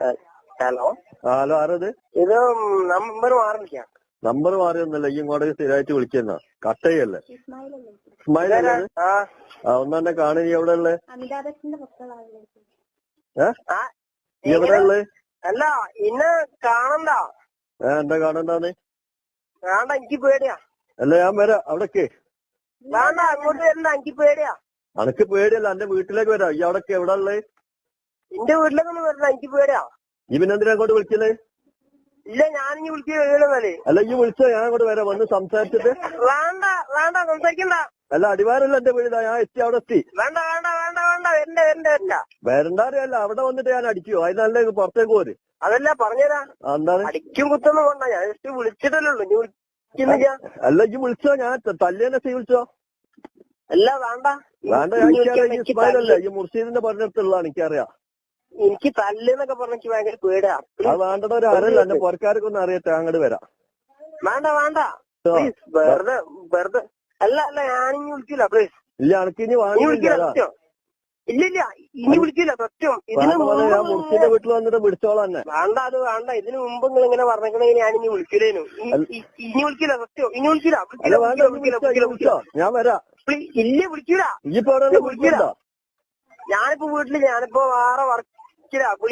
Hello? ആ hello ആരത്? ഇത് നമ്പർ മാറിയിരിക്കാം. നമ്പർ മാറിയൊന്നല്ല ഈ ഇങ്ങോട്ടേക്ക് സ്ഥിരമായിട്ട് വിളിക്കുന്ന. കട്ടയല്ലേ? ഇസ്മായിൽ അല്ലേ? ആ. ആ ഒന്നെ കാണി നീ എവിടെ ഉള്ളേ? നീ എവിടെ ഉള്ളേ? അല്ല ഇന്നെ കാണണ്ട? ഏ എന്താ കാണണ്ടാന്ന്? വേണ്ട എനിക്ക് പേടിയാ. അല്ല ഞാൻ വരാം അവിടേക്ക്. വേണ്ട അങ്ങോട്ട് വരണ്ട എനിക്ക് പേടിയാ. അനക്ക് പേടിയല്ല എന്റെ വീട്ടിലേക്ക് വരാം. ഈ അവിടേക്ക് എവിടെ ഉള്ളേ? എന്റെ വീട്ടിലേക്കൊന്നും വരണം എനിക്ക് പേരാ. ഈ പിന്നെ എന്തിനാ അങ്ങോട്ട് വിളിക്കലേ? ഇല്ല ഞാനിനി വിളിച്ച് കഴിയണമെന്നാലേ അല്ല ഈ വിളിച്ചോ ഞാൻ അങ്ങോട്ട് വരാം. വന്ന് സംസാരിച്ചിട്ട്. വേണ്ട വേണ്ട സംസാരിക്കണ്ട. അല്ല അടിവാരല്ല എന്റെ വീട്. ഞാൻ എത്തി അവിടെ എത്തി. വേണ്ട വേണ്ട വേണ്ട വേണ്ട. വരണ്ട വരണ്ട വരണ്ട. വരണ്ടാറിയല്ല അവിടെ വന്നിട്ട് ഞാൻ അടിക്കുവോ? നല്ല പുറത്തേക്ക് പോര്? അതല്ല പറഞ്ഞുതരാ ആ, എന്താണ്? അടിക്കും കുത്തൊന്നും വേണ്ട. ഞാൻ ജസ്റ്റ് വിളിച്ചിട്ടല്ലേ ഉള്ളൂ. വിളിക്കുന്നില്ല. അല്ല ഈ വിളിച്ചോ? ഞാൻ തല്ലേനെ സീ വിളിച്ചോ? അല്ല വേണ്ട. വേണ്ട ഞാൻ ഇസ്മായിലല്ലേ ഈ മുർഷീദിന്റെ പറഞ്ഞിടത്തുള്ളതാണ് എനിക്കറിയാം. എനിക്ക് തല്ലെന്നൊക്കെ പറഞ്ഞ എനിക്ക് ഭയങ്കര പേടാ അത് വേണ്ടത് ഒരു അരല്ല. എന്റെ പുറക്കാർക്ക് ഒന്ന് അറിയട്ടെ അങ്ങോട്ട് വരാം. വേണ്ട വേണ്ട. പ്ലീസ് വെറുതെ വെറുതെ. അല്ല അല്ല ഞാനിനി വിളിക്കില്ല പ്ലീസ് ഇല്ല എനിക്ക് ഇനി വാങ്ങി വിളിക്കില്ല ഇല്ല ഇല്ല. ഇനി വിളിക്കില്ല സത്യം. ഇതിന് വീട്ടിൽ വന്നിട്ട് വിളിച്ചോളാം തന്നെ വേണ്ട അത് വേണ്ട. ഇതിനു മുമ്പ് നിങ്ങൾ ഇങ്ങനെ പറഞ്ഞേക്കണെങ്കിൽ ഞാൻ ഇനി വിളിക്കില്ലേനു ഇനി വിളിക്കില്ല സത്യം. ഇനി വിളിക്കില്ല വിളിക്കില്ല വിളിക്കില്ല ഞാൻ വരാം. ഇല്ല വിളിക്കൂല. ഇനിയിപ്പോ വിളിക്കില്ല. ഞാനിപ്പോ വീട്ടിൽ ഞാനിപ്പോ വേറെ Get out.